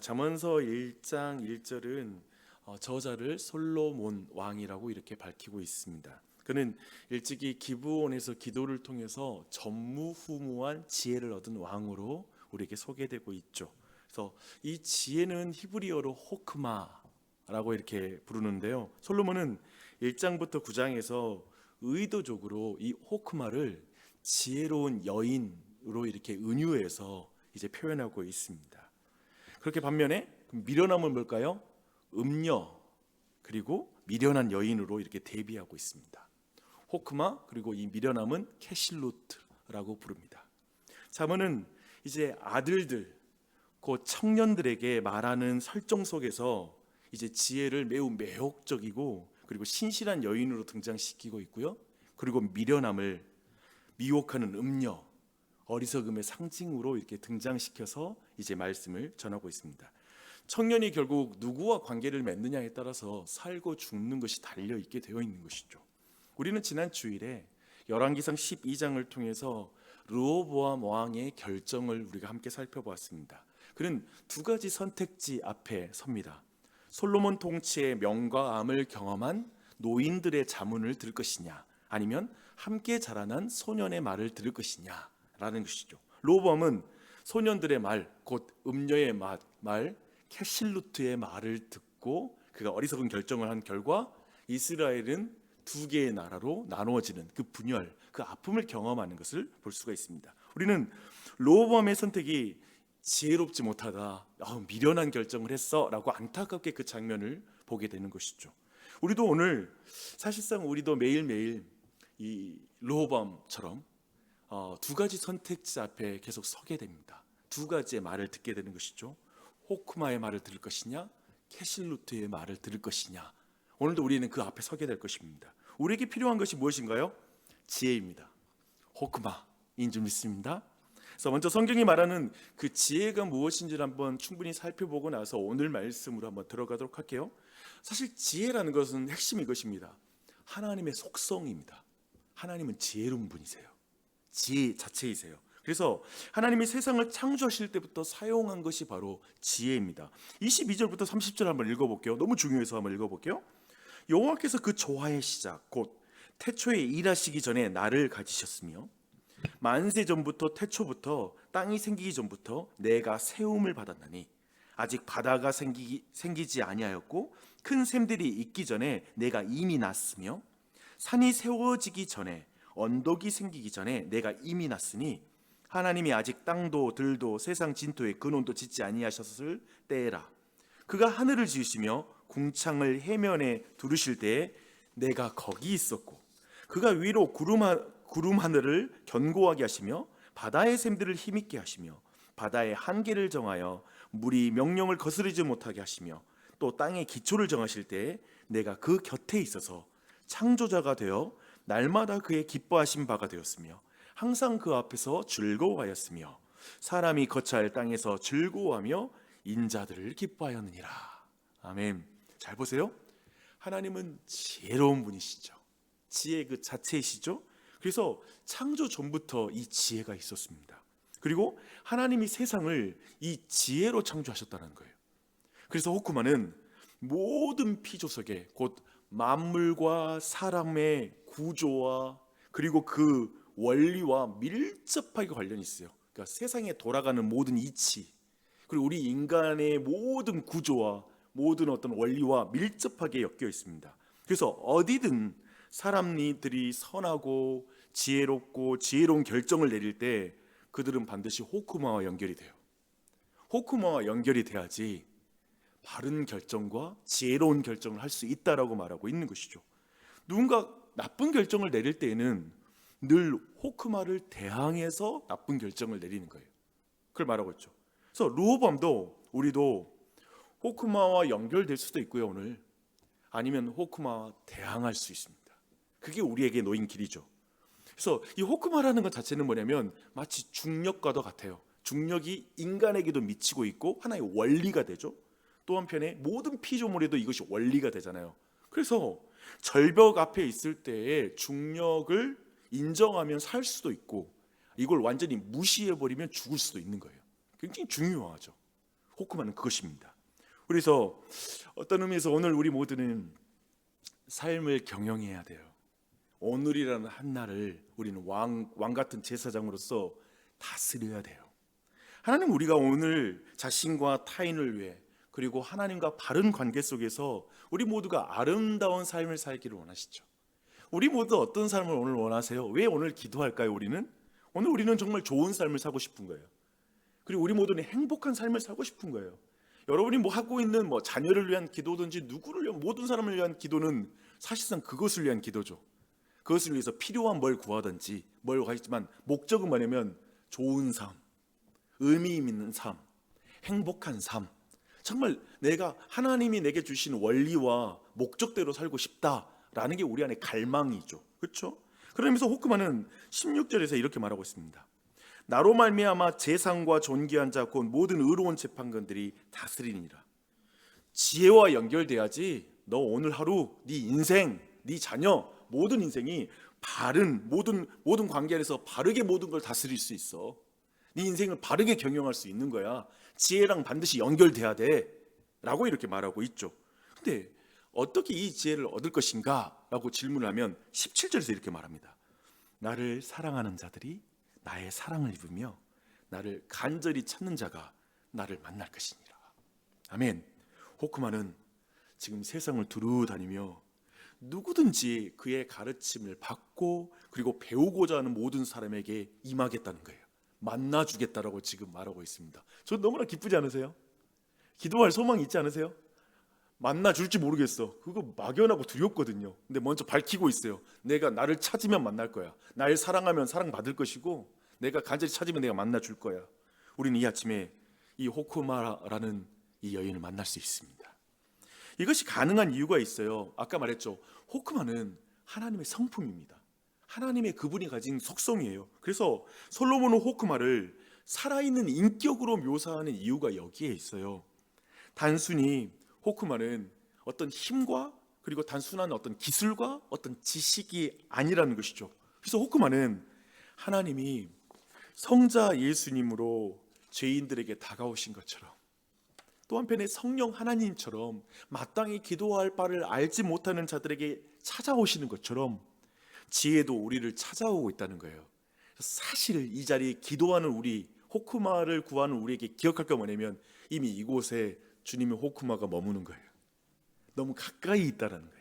잠언서 1장 1절은 어, 저자를 솔로몬 왕이라고 이렇게 밝히고 있습니다. 그는 일찍이 기브온에서 기도를 통해서 전무후무한 지혜를 얻은 왕으로 우리에게 소개되고 있죠. 그래서 이 지혜는 히브리어로 호크마라고 이렇게 부르는데요. 솔로몬은 1장부터 9장에서 의도적으로 이 호크마를 지혜로운 여인으로 이렇게 은유해서 이제 표현하고 있습니다. 그렇게 반면에 미련함은 뭘까요? 음녀 그리고 미련한 여인으로 이렇게 대비하고 있습니다. 호크마 그리고 이 미련함은 캐실로트라고 부릅니다. 자문은 이제 아들들 곧 청년들에게 말하는 설정 속에서 이제 지혜를 매우 매혹적이고 그리고 신실한 여인으로 등장시키고 있고요. 그리고 미련함을 미혹하는 음녀 어리석음의 상징으로 이렇게 등장시켜서 이제 말씀을 전하고 있습니다. 청년이 결국 누구와 관계를 맺느냐에 따라서 살고 죽는 것이 달려 있게 되어 있는 것이죠. 우리는 지난 주일에 열왕기상 12장을 통해서 르호보암 왕의 결정을 우리가 함께 살펴보았습니다. 그는 두 가지 선택지 앞에 섭니다. 솔로몬 통치의 명과 암을 경험한 노인들의 자문을 들을 것이냐, 아니면 함께 자라난 소년의 말을 들을 것이냐 라는 것이죠. 로범은 소년들의 말, 곧 음녀의 말, 말 캐실루트의 말을 듣고 그가 어리석은 결정을 한 결과 이스라엘은 두 개의 나라로 나누어지는 그 분열, 그 아픔을 경험하는 것을 볼 수가 있습니다. 우리는 로범의 선택이 지혜롭지 못하다, 아, 미련한 결정을 했어라고 안타깝게 그 장면을 보게 되는 것이죠. 우리도 오늘 사실상 우리도 매일 매일 이 로범처럼 어, 두 가지 선택지 앞에 계속 서게 됩니다. 두 가지의 말을 듣게 되는 것이죠. 호크마의 말을 들을 것이냐, 캐실루트의 말을 들을 것이냐. 오늘도 우리는 그 앞에 서게 될 것입니다. 우리에게 필요한 것이 무엇인가요? 지혜입니다. 호크마인 줄 믿습니다. 그래서 먼저 성경이 말하는 그 지혜가 무엇인지를 한번 충분히 살펴보고 나서 오늘 말씀으로 한번 들어가도록 할게요. 사실 지혜라는 것은 핵심이 이것입니다. 하나님의 속성입니다. 하나님은 지혜로운 분이세요. 지혜 자체이세요. 그래서 하나님이 세상을 창조하실 때부터 사용한 것이 바로 지혜입니다. 22절부터 30절 한번 읽어볼게요. 너무 중요해서 한번 읽어볼게요. 여호와께서 그 조화의 시작 곧 태초에 일하시기 전에 나를 가지셨으며 만세 전부터 태초부터 땅이 생기기 전부터 내가 세움을 받았나니 아직 바다가 생기기, 생기지 아니하였고 큰 샘들이 있기 전에 내가 이미 났으며 산이 세워지기 전에 언덕이 생기기 전에 내가 이미 났으니 하나님이 아직 땅도 들도 세상 진토에 근원도 짓지 아니하셨을 때에라. 그가 하늘을 지으시며 궁창을 해면에 두르실 때에 내가 거기 있었고 그가 위로 구름, 하, 구름 하늘을 견고하게 하시며 바다의 샘들을 힘있게 하시며 바다의 한계를 정하여 물이 명령을 거스르지 못하게 하시며 또 땅의 기초를 정하실 때에 내가 그 곁에 있어서 창조자가 되어 날마다 그의 기뻐하신 바가 되었으며 항상 그 앞에서 즐거워하였으며 사람이 거처할 땅에서 즐거워하며 인자들을 기뻐하였느니라. 아멘. 잘 보세요. 하나님은 지혜로운 분이시죠. 지혜 그 자체이시죠. 그래서 창조 전부터 이 지혜가 있었습니다. 그리고 하나님이 세상을 이 지혜로 창조하셨다는 거예요. 그래서 호쿠마는 모든 피조석에 곧 만물과 사람의 구조와 그리고 그 원리와 밀접하게 관련이 있어요. 그러니까 세상에 돌아가는 모든 이치 그리고 우리 인간의 모든 구조와 모든 어떤 원리와 밀접하게 엮여 있습니다. 그래서 어디든 사람들이 선하고 지혜롭고 지혜로운 결정을 내릴 때 그들은 반드시 호쿠마와 연결이 돼요. 호쿠마와 연결이 돼야지 바른 결정과 지혜로운 결정을 할 수 있다라고 말하고 있는 것이죠. 누군가 나쁜 결정을 내릴 때에는 늘 호크마를 대항해서 나쁜 결정을 내리는 거예요. 그걸 말하고 있죠. 그래서 루호밤도 우리도 호크마와 연결될 수도 있고요, 오늘. 아니면 호크마와 대항할 수 있습니다. 그게 우리에게 놓인 길이죠. 그래서 이 호크마라는 것 자체는 뭐냐면 마치 중력과도 같아요. 중력이 인간에게도 미치고 있고 하나의 원리가 되죠. 또 한편에 모든 피조물에도 이것이 원리가 되잖아요. 그래서 절벽 앞에 있을 때에 중력을 인정하면 살 수도 있고 이걸 완전히 무시해 버리면 죽을 수도 있는 거예요. 굉장히 중요하죠. 호크마는 그것입니다. 그래서 어떤 의미에서 오늘 우리 모두는 삶을 경영해야 돼요. 오늘이라는 한 날을 우리는 왕, 왕 같은 제사장으로서 다스려야 돼요. 하나님 우리가 오늘 자신과 타인을 위해 그리고 하나님과 바른 관계 속에서 우리 모두가 아름다운 삶을 살기를 원하시죠. 우리 모두 어떤 삶을 오늘 원하세요? 왜 오늘 기도할까요? 우리는 오늘 우리는 정말 좋은 삶을 살고 싶은 거예요. 그리고 우리 모두는 행복한 삶을 살고 싶은 거예요. 여러분이 뭐 하고 있는 뭐 자녀를 위한 기도든지 누구를 위한 모든 사람을 위한 기도는 사실상 그것을 위한 기도죠. 그것을 위해서 필요한 뭘 구하든지 뭘 구하지만 목적은 뭐냐면 좋은 삶, 의미 있는 삶, 행복한 삶. 정말 내가 하나님이 내게 주신 원리와 목적대로 살고 싶다라는 게 우리 안에 갈망이죠. 그렇죠? 그러면서 호크만은 16절에서 이렇게 말하고 있습니다. 나로 말미암아 재상과 존귀한 자 곧 모든 의로운 재판관들이 다스리니라. 지혜와 연결돼야지 너 오늘 하루 네 인생, 네 자녀 모든 인생이 바른 모든 모든 관계 안에서 바르게 모든 걸 다스릴 수 있어. 네 인생을 바르게 경영할 수 있는 거야. 지혜랑 반드시 연결돼야 돼. 라고 이렇게 말하고 있죠. 근데 어떻게 이 지혜를 얻을 것인가? 라고 질문하면 17절에서 이렇게 말합니다. 나를 사랑하는 자들이 나의 사랑을 입으며 나를 간절히 찾는 자가 나를 만날 것이니라. 아멘. 호크만은 지금 세상을 두루 다니며 누구든지 그의 가르침을 받고 그리고 배우고자 하는 모든 사람에게 임하겠다는 거예요. 만나 주겠다라고 지금 말하고 있습니다. 저 너무나 기쁘지 않으세요? 기도할 소망이 있지 않으세요? 만나 줄지 모르겠어. 그거 막연하고 두렵거든요. 근데 먼저 밝히고 있어요. 내가 나를 찾으면 만날 거야. 날 사랑하면 사랑받을 것이고 내가 간절히 찾으면 내가 만나 줄 거야. 우리는 이 아침에 이 호크마라는 이 여인을 만날 수 있습니다. 이것이 가능한 이유가 있어요. 아까 말했죠. 호크마는 하나님의 성품입니다. 하나님의 그분이 가진 속성이에요. 그래서 솔로몬은 호크마를 살아있는 인격으로 묘사하는 이유가 여기에 있어요. 단순히 호크마는 어떤 힘과 그리고 단순한 어떤 기술과 어떤 지식이 아니라는 것이죠. 그래서 호크마는 하나님이 성자 예수님으로 죄인들에게 다가오신 것처럼 또 한편에 성령 하나님처럼 마땅히 기도할 바를 알지 못하는 자들에게 찾아오시는 것처럼 지혜도 우리를 찾아오고 있다는 거예요. 사실 이 자리에 기도하는 우리 호크마를 구하는 우리에게 기억할 게 뭐냐면 이미 이곳에 주님의 호크마가 머무는 거예요. 너무 가까이 있다라는 거예요.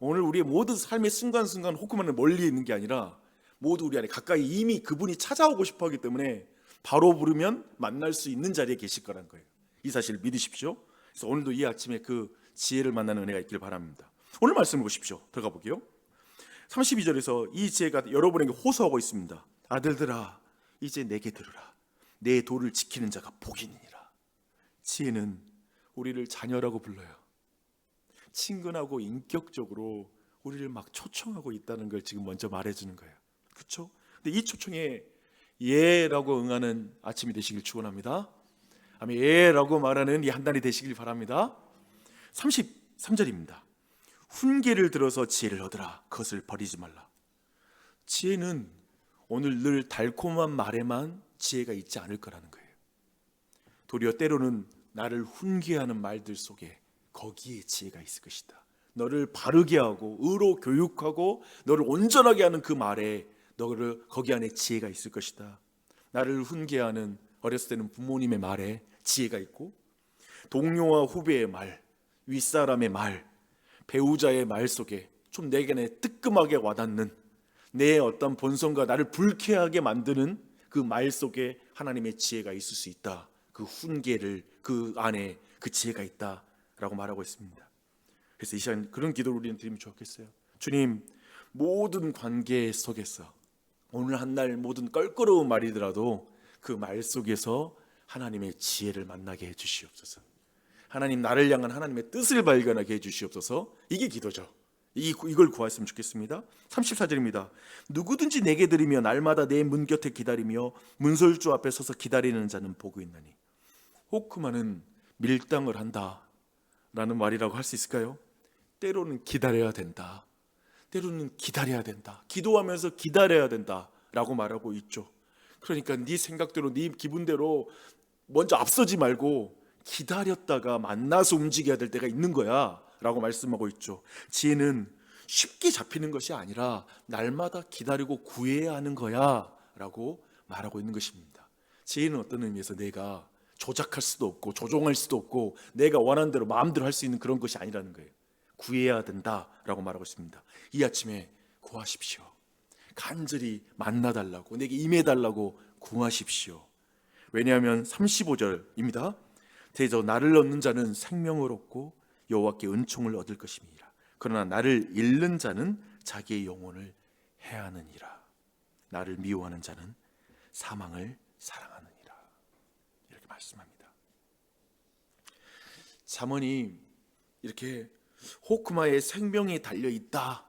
오늘 우리의 모든 삶의 순간순간 호크마는 멀리 있는 게 아니라 모두 우리 안에 가까이 이미 그분이 찾아오고 싶어 하기 때문에 바로 부르면 만날 수 있는 자리에 계실 거라는 거예요. 이 사실을 믿으십시오. 그래서 오늘도 이 아침에 그 지혜를 만나는 은혜가 있길 바랍니다. 오늘 말씀을 보십시오. 들어가 볼게요. 32절에서 이 지혜가 여러분에게 호소하고 있습니다. 아들들아, 이제 내게 들으라. 내 도를 지키는 자가 복이니라. 지혜는 우리를 자녀라고 불러요. 친근하고 인격적으로 우리를 막 초청하고 있다는 걸 지금 먼저 말해주는 거예요. 그렇죠? 근데 이 초청에 예라고 응하는 아침이 되시길 축원합니다. 아멘 예라고 말하는 이 한 달이 되시길 바랍니다. 33절입니다. 훈계를 들어서 지혜를 얻으라. 그것을 버리지 말라. 지혜는 오늘 늘 달콤한 말에만 지혜가 있지 않을 거라는 거예요. 도리어 때로는 나를 훈계하는 말들 속에 거기에 지혜가 있을 것이다. 너를 바르게 하고 의로 교육하고 너를 온전하게 하는 그 말에 너를 거기 안에 지혜가 있을 것이다. 나를 훈계하는 어렸을 때는 부모님의 말에 지혜가 있고 동료와 후배의 말, 윗사람의 말, 배우자의 말 속에 좀 내게 뜨끔하게 와닿는 내 어떤 본성과 나를 불쾌하게 만드는 그 말 속에 하나님의 지혜가 있을 수 있다. 그 훈계를 그 안에 그 지혜가 있다라고 말하고 있습니다. 그래서 이 시간 그런 기도를 우리는 드리면 좋겠어요. 주님 모든 관계 속에서 오늘 한 날 모든 껄끄러운 말이더라도 그 말 속에서 하나님의 지혜를 만나게 해 주시옵소서. 하나님 나를 향한 하나님의 뜻을 발견하게 해 주시옵소서. 이게 기도죠. 이, 이걸 구하였으면 좋겠습니다. 34절입니다. 누구든지 내게 드리며 날마다 내 문 곁에 기다리며 문설주 앞에 서서 기다리는 자는 복이 있나니. 호크만은 밀당을 한다. 라는 말이라고 할 수 있을까요? 때로는 기다려야 된다. 때로는 기다려야 된다. 기도하면서 기다려야 된다. 라고 말하고 있죠. 그러니까 네 생각대로 네 기분대로 먼저 앞서지 말고 기다렸다가 만나서 움직여야 될 때가 있는 거야. 라고 말씀하고 있죠. 지혜는 쉽게 잡히는 것이 아니라 날마다 기다리고 구해야 하는 거야. 라고 말하고 있는 것입니다. 지혜는 어떤 의미에서 내가 조작할 수도 없고 조종할 수도 없고 내가 원하는 대로 마음대로 할 수 있는 그런 것이 아니라는 거예요. 구해야 된다라고 말하고 있습니다. 이 아침에 구하십시오. 간절히 만나달라고 내게 임해달라고 구하십시오. 왜냐하면 35절입니다. 대저 나를 얻는 자는 생명을 얻고 여호와께 은총을 얻을 것임이라. 그러나 나를 잃는 자는 자기의 영혼을 해하느니라. 나를 미워하는 자는 사망을 사랑하느니라. 이렇게 말씀합니다. 잠언이 이렇게 호크마의 생명이 달려 있다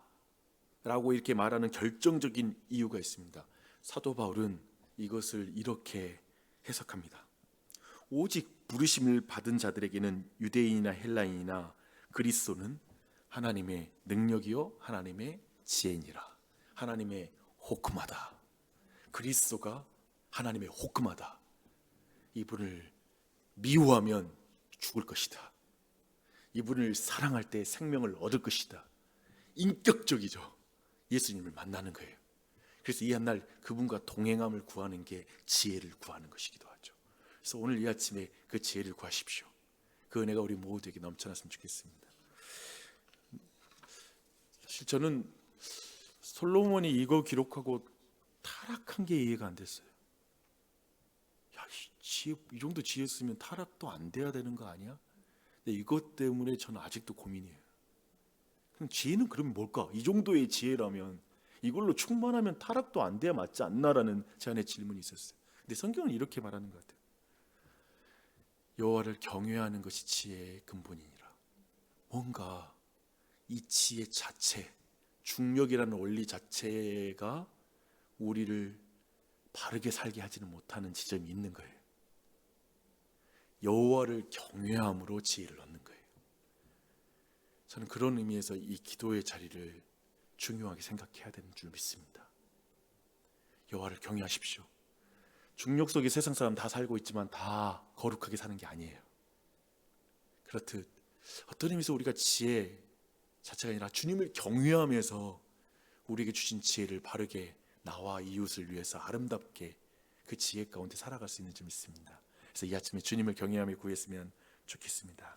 라고 이렇게 말하는 결정적인 이유가 있습니다. 사도 바울은 이것을 이렇게 해석합니다. 오직 부르심을 받은 자들에게는 유대인이나 헬라인이나 그리스도는 하나님의 능력이요 하나님의 지혜니라. 하나님의 호크마다. 그리스도가 하나님의 호크마다. 이분을 미워하면 죽을 것이다. 이분을 사랑할 때 생명을 얻을 것이다. 인격적이죠. 예수님을 만나는 거예요. 그래서 이 한 날 그분과 동행함을 구하는 게 지혜를 구하는 것이기도 하죠. 그래서 오늘 이 아침에 그 지혜를 구하십시오. 그 은혜가 우리 모두에게 넘쳐났으면 좋겠습니다. 사실 저는 솔로몬이 이거 기록하고 타락한 게 이해가 안 됐어요. 야, 이 지혜 이 정도 지혜였으면 타락도 안 돼야 되는 거 아니야? 근데 이것 때문에 저는 아직도 고민이에요. 그럼 지혜는 그러면 뭘까? 이 정도의 지혜라면 이걸로 충만하면 타락도 안 돼야 맞지 않나라는 제 안에 질문이 있었어요. 근데 성경은 이렇게 말하는 것 같아요. 여호와를 경외하는 것이 지혜의 근본이니라. 뭔가 이 지혜 자체, 중력이라는 원리 자체가 우리를 바르게 살게 하지는 못하는 지점이 있는 거예요. 여호와를 경외함으로 지혜를 얻는 거예요. 저는 그런 의미에서 이 기도의 자리를 중요하게 생각해야 되는 줄 믿습니다. 여호와를 경외하십시오. 중력 속에 세상 사람 다 살고 있지만 다 거룩하게 사는 게 아니에요. 그렇듯 어떤 의미에서 우리가 지혜 자체가 아니라 주님을 경외하면서 우리에게 주신 지혜를 바르게 나와 이웃을 위해서 아름답게 그 지혜 가운데 살아갈 수 있는 줄 믿습니다. 그래서 이 아침에 주님을 경외하며 구했으면 좋겠습니다.